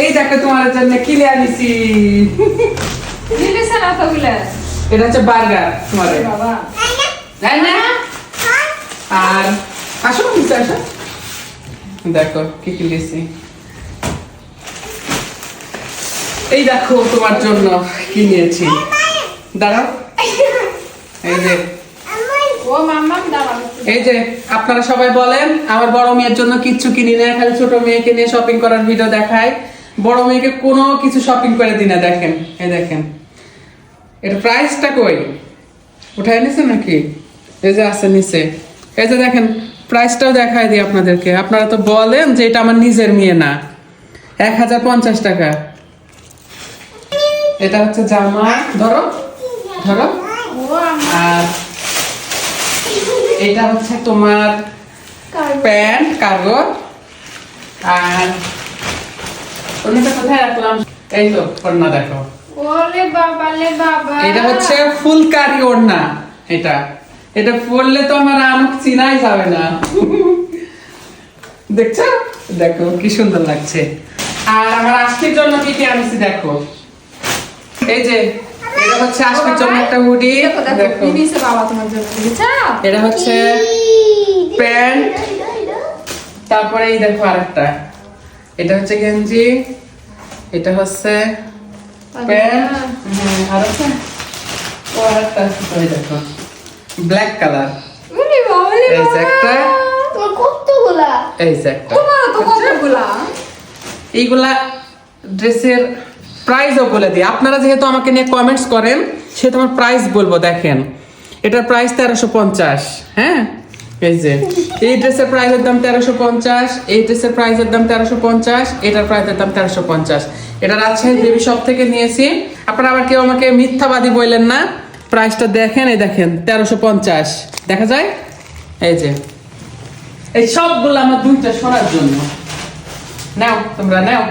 এই দেখো তোমার জন্য কিনে আনিছি? এটা হচ্ছে বার্গার তোমার তাই না? আর আসো নিচে আসো। দেখো কি কি দিয়েছি এই দেখো তোমার জন্য কি নিয়েছি। দাঁড়াও। এই যে। এই যে আপনারা সবাই বলেন আমার বড় মেয়ের জন্য কিচ্ছু কিনি না খালি ছোট মেয়েকে নিয়ে শপিং করার ভিডিও দেখায়। বড় মেয়েকে কোনো কিছু শপিং করে দিই না দেখেন এই দেখেন। এটা প্রাইসটা কই? উঠাই নিছে নাকি? এই যে আছে নিচে। এই যে দেখেন প্রাইসটাও দেখায় দিই আপনাদেরকে। আপনারা তো বলেন যে এটা আমার নিজের মেয়ে না। এক হাজার পঞ্চাশ টাকা। এটা হচ্ছে জামা ধরো ধরো। আর এটা হচ্ছে তোমার প্যান্ট কাগজ আর অন্যটা কোথায় রাখলাম এই তো ওড়না দেখো ওরে বাবা লে বাবা এটা হচ্ছে ফুলকারি ওড়না এটা এটা পরলে তো আমার আমুক চিনাই যাবে না দেখছ দেখো কি সুন্দর লাগছে আর আমার আজকের জন্য কি কি আনছি দেখো এই যে এটা হচ্ছে আজকের জন্য একটা হুডি দেখো বাবা তোমার জন্য এটা হচ্ছে প্যান্ট তারপরে এই দেখো আরেকটা এটা হচ্ছে গেঞ্জি এটা হচ্ছে প্যান্ট হ্যাঁ, আর হচ্ছে ও আরেকটা আছে তো দেখো। ব্ল্যাক কালার বাবা লে এই যে একটা। তোমার কতগুলা? এই যে একটা। কতগুলা? এইগুলা ড্রেসের প্রাইসও বলে দিই। আপনারা যেহেতু আমাকে নিয়ে কমেন্টস করেন সেহেতু আমার প্রাইস বলব দেখেন। এটার প্রাইস তেরোশো পঞ্চাশ হ্যাঁ? এই যে। এই ড্রেসের প্রাইসের দাম তেরোশো পঞ্চাশ, এই ড্রেসের প্রাইসের দাম তেরোশো পঞ্চাশ, এটার প্রাইসের দাম তেরোশো পঞ্চাশ। এটা রাজশাহী বেবি শপ থেকে নিয়েছি। আপনারা আবার কেউ আমাকে মিথ্যাবাদী বললেন না। প্রাইসটা দেখেন, এই দেখেন, তেরোশো পঞ্চাশ। দেখা যায়? এই যে। এই সবগুলো আমার দুইটা সরার জন্য। নাও, তোমরা নাও।